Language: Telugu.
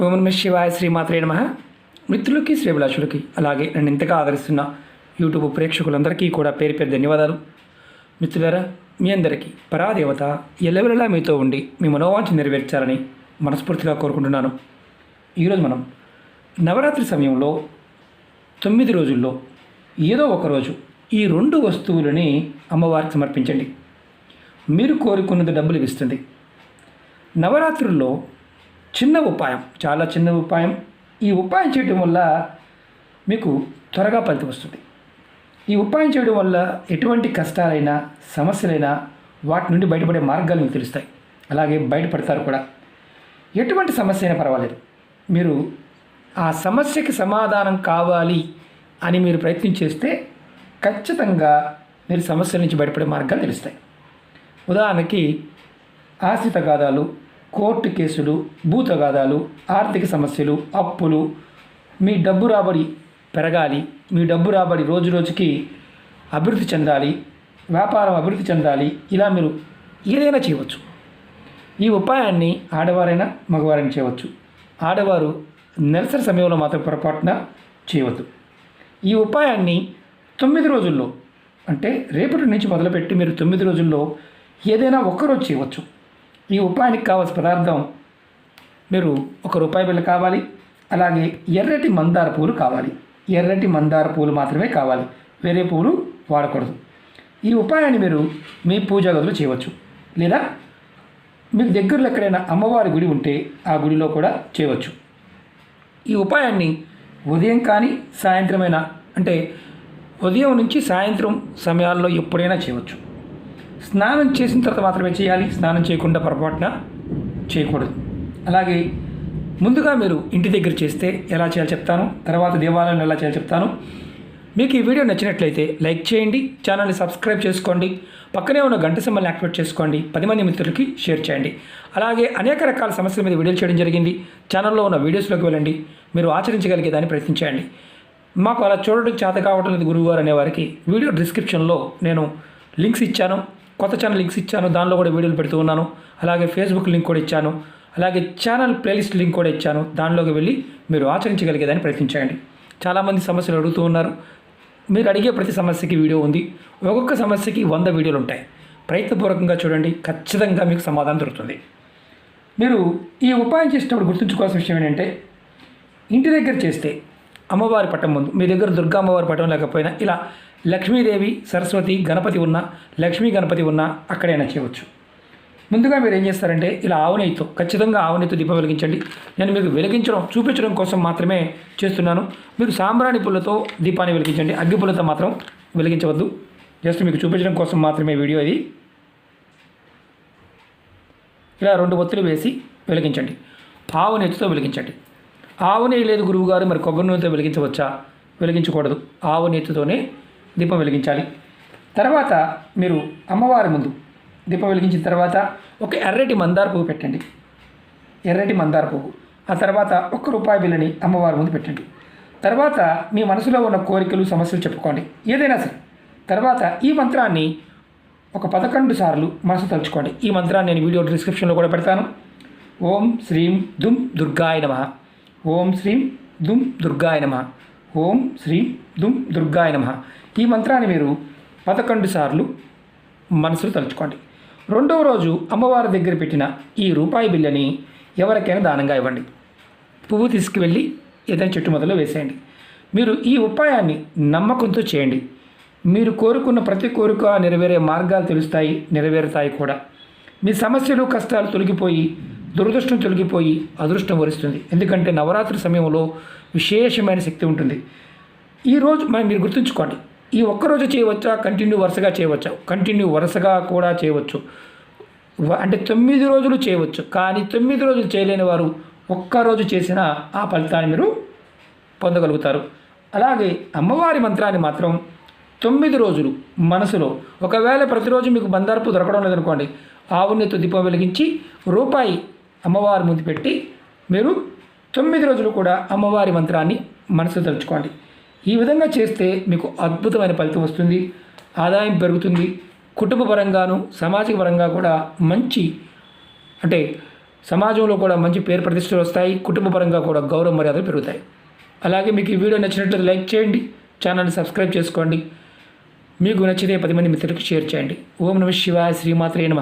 ఓం శివాయ శ్రీమాత్రే నమ. మిత్రులకి శ్రీభిలాషులకి అలాగే నన్ను ఇంతగా ఆదరిస్తున్న యూట్యూబ్ ప్రేక్షకులందరికీ కూడా పేరు పేరు ధన్యవాదాలు. మిత్రులారా మీ అందరికీ పరాదేవత ఎల్లవెల్లలా మీతో ఉండి మీ మనోవాంఛ నెరవేర్చాలని మనస్ఫూర్తిగా కోరుకుంటున్నాను. ఈరోజు మనం నవరాత్రి సమయంలో తొమ్మిది రోజుల్లో ఏదో ఒకరోజు ఈ రెండు వస్తువులని అమ్మవారికి సమర్పించండి. మీరు కోరుకున్నది డబ్బులు ఇస్తుంది నవరాత్రుల్లో చిన్న ఉపాయం చాలా చిన్న ఉపాయం. ఈ ఉపాయం చేయడం వల్ల మీకు త్వరగా ఫలితం వస్తుంది. ఈ ఉపాయం చేయడం వల్ల ఎటువంటి కష్టాలైనా సమస్యలైనా వాటి నుండి బయటపడే మార్గాలు మీకు తెలుస్తాయి. అలాగే బయటపడతారు కూడా. ఎటువంటి సమస్య అయినా పర్వాలేదు. మీరు ఆ సమస్యకి సమాధానం కావాలి అని మీరు ప్రయత్నం చేస్తే ఖచ్చితంగా మీరు సమస్యల నుంచి బయటపడే మార్గాలు తెలుస్తాయి. ఉదాహరణకి ఆశ్రిత గాథాలు కోర్టు కేసులు భూతగాథాలు ఆర్థిక సమస్యలు అప్పులు మీ డబ్బు రాబడి పెరగాలి మీ డబ్బు రాబడి రోజు రోజుకి అభివృద్ధి చెందాలి వ్యాపారం అభివృద్ధి చెందాలి ఇలా మీరు ఏదైనా చేయవచ్చు. ఈ ఉపాయాన్ని ఆడవారైనా మగవారైనా చేయవచ్చు. ఆడవారు నెలసరి సమయంలో మాత్రం పొరపాటున చేయవద్దు. ఈ ఉపాయాన్ని తొమ్మిది రోజుల్లో అంటే రేపటి నుంచి మొదలుపెట్టి మీరు తొమ్మిది రోజుల్లో ఏదైనా ఒక్కరోజు చేయవచ్చు. ఈ ఉపాయానికి కావాల్సిన పదార్థం మీరు ఒక రూపాయి బిళ్ళ కావాలి అలాగే ఎర్రటి మందార పూలు కావాలి. ఎర్రటి మందార పూలు మాత్రమే కావాలి వేరే పూలు వాడకూడదు. ఈ ఉపాయాన్ని మీరు మీ పూజా గదిలో చేయవచ్చు. లేదా మీకు దగ్గరలో ఎక్కడైనా అమ్మవారి గుడి ఉంటే ఆ గుడిలో కూడా చేయవచ్చు. ఈ ఉపాయాన్ని ఉదయం కానీ సాయంత్రమైనా అంటే ఉదయం నుంచి సాయంత్రం సమయాల్లో ఎప్పుడైనా చేయవచ్చు. స్నానం చేసిన తర్వాత మాత్రమే చేయాలి. స్నానం చేయకుండా పొరపాటున చేయకూడదు. అలాగే ముందుగా మీరు ఇంటి దగ్గర చేస్తే ఎలా చేయాలో చెప్తాను. తర్వాత దేవాలయంలో ఎలా చేయాలో చెప్తాను. మీకు ఈ వీడియో నచ్చినట్లయితే లైక్ చేయండి. ఛానల్ని సబ్స్క్రైబ్ చేసుకోండి. పక్కనే ఉన్న గంట సింబల్ని యాక్టివేట్ చేసుకోండి. పది మంది మిత్రులకి షేర్ చేయండి. అలాగే అనేక రకాల సమస్యల మీద వీడియోలు చేయడం జరిగింది. ఛానల్లో ఉన్న వీడియోస్లోకి వెళ్ళండి. మీరు ఆచరించగలిగే దాన్ని ప్రయత్నించండి మాకు అలా చూడడం చేత కావటం లేదు గురువుగారు అనేవారికి వీడియో డిస్క్రిప్షన్లో నేను లింక్స్ ఇచ్చాను. కొత్త ఛానల్ లింక్స్ ఇచ్చాను. దానిలో కూడా వీడియోలు పెడుతూ ఉన్నాను. అలాగే ఫేస్బుక్ లింక్ కూడా ఇచ్చాను. అలాగే ఛానల్ ప్లేలిస్ట్ లింక్ కూడా ఇచ్చాను. దానిలోకి వెళ్ళి మీరు ఆచరించగలిగేదాన్ని ప్రయత్నించండి. చాలామంది సమస్యలు అడుగుతూ ఉన్నారు. మీరు అడిగే ప్రతి సమస్యకి వీడియో ఉంది. ఒక్కొక్క సమస్యకి వంద వీడియోలు ఉంటాయి. ప్రయత్నపూర్వకంగా చూడండి. ఖచ్చితంగా మీకు సమాధానం దొరుకుతుంది. మీరు ఈ ఉపాయం చేసేటప్పుడు గుర్తుంచుకోవాల్సిన విషయం ఏంటంటే ఇంటి దగ్గర చేస్తే అమ్మవారి పట్టం ముందు మీ దగ్గర దుర్గా అమ్మవారి పట్టం లేకపోయినా ఇలా లక్ష్మీదేవి సరస్వతి గణపతి ఉన్న లక్ష్మీ గణపతి ఉన్న అక్కడైనా చేయవచ్చు. ముందుగా మీరు ఏం చేస్తారంటే ఇలా ఆవునెయ్యితో ఖచ్చితంగా ఆవునెయ్యితో దీపం వెలిగించండి. నేను మీకు వెలిగించడం చూపించడం కోసం మాత్రమే చేస్తున్నాను. మీరు సాంబ్రాణి పుల్లతో దీపాన్ని వెలిగించండి. అగ్గి పుల్లతో మాత్రం వెలిగించవద్దు. జస్ట్ మీకు చూపించడం కోసం మాత్రమే వీడియో ఇది. ఇలా రెండు ఒత్తులు వేసి వెలిగించండి. ఆవు నెయ్యితో వెలిగించండి. ఆవు నెయ్యి లేదు గురువుగారు మరి కొబ్బరి నూనెతో వెలిగించవచ్చా? వెలిగించకూడదు. ఆవు నెయ్యితోనే దీపం వెలిగించాలి. తర్వాత మీరు అమ్మవారి ముందు దీపం వెలిగించిన తర్వాత ఒక ఎర్రటి మందార పువ్వు పెట్టండి. ఎర్రటి మందార పువ్వు. ఆ తర్వాత ఒక్క రూపాయి బిల్లని అమ్మవారి ముందు పెట్టండి. తర్వాత మీ మనసులో ఉన్న కోరికలు సమస్యలు చెప్పుకోండి. ఏదైనా సరే. తర్వాత ఈ మంత్రాన్ని ఒక పదకొండు సార్లు మనసు తలుచుకోండి. ఈ మంత్రాన్ని నేను వీడియో డిస్క్రిప్షన్లో కూడా పెడతాను. ఓం శ్రీం దుమ్ దుర్గాయ నమ. ఓం శ్రీం దుమ్ దుర్గాయ నమ. ఓం శ్రీ దుమ్ దుర్గాయ నమ. ఈ మంత్రాన్ని మీరు పదకొండు సార్లు మనసులో తలుచుకోండి. రెండవ రోజు అమ్మవారి దగ్గర పెట్టిన ఈ రూపాయి బిల్లని ఎవరికైనా దానంగా ఇవ్వండి. పువ్వు తీసుకువెళ్ళి ఏదైనా చెట్టు మొదలు వేసేయండి. మీరు ఈ ఉపాయాన్ని నమ్మకంతో చేయండి. మీరు కోరుకున్న ప్రతి కోరిక నెరవేరే మార్గాలు తెలుస్తాయి నెరవేరుతాయి కూడా. మీ సమస్యలు కష్టాలు తొలగిపోయి దురదృష్టం తొలగిపోయి అదృష్టం వరిస్తుంది. ఎందుకంటే నవరాత్రి సమయంలో విశేషమైన శక్తి ఉంటుంది. ఈరోజు మనం మీరు గుర్తుంచుకోండి. ఈ ఒక్కరోజు చేయవచ్చా? కంటిన్యూ వరుసగా చేయవచ్చా? కంటిన్యూ వరుసగా కూడా చేయవచ్చు. అంటే తొమ్మిది రోజులు చేయవచ్చు. కానీ తొమ్మిది రోజులు చేయలేని వారు ఒక్కరోజు చేసిన ఆ ఫలితాన్ని మీరు పొందగలుగుతారు. అలాగే అమ్మవారి మంత్రాన్ని మాత్రం తొమ్మిది రోజులు మనసులో ఒకవేళ ప్రతిరోజు మీకు బందారపు దొరకడం లేదనుకోండి ఆవునితో దీపం వెలిగించి రూపాయి అమ్మవారి ముందు పెట్టి మీరు తొమ్మిది రోజులు కూడా అమ్మవారి మంత్రాన్ని మనసు తలుచుకోండి. ఈ విధంగా చేస్తే మీకు అద్భుతమైన ఫలితం వస్తుంది. ఆదాయం పెరుగుతుంది. కుటుంబ పరంగాను సామాజిక పరంగా కూడా మంచి అంటే సమాజంలో కూడా మంచి పేరు ప్రతిష్టలు వస్తాయి. కుటుంబపరంగా కూడా గౌరవ మర్యాదలు పెరుగుతాయి. అలాగే మీకు ఈ వీడియో నచ్చినట్లయితే లైక్ చేయండి. ఛానల్ని సబ్స్క్రైబ్ చేసుకోండి. మీకు నచ్చితే పది మంది మిత్రులకు షేర్ చేయండి. ఓం నమ శివాయ శ్రీమాత్రే నమ.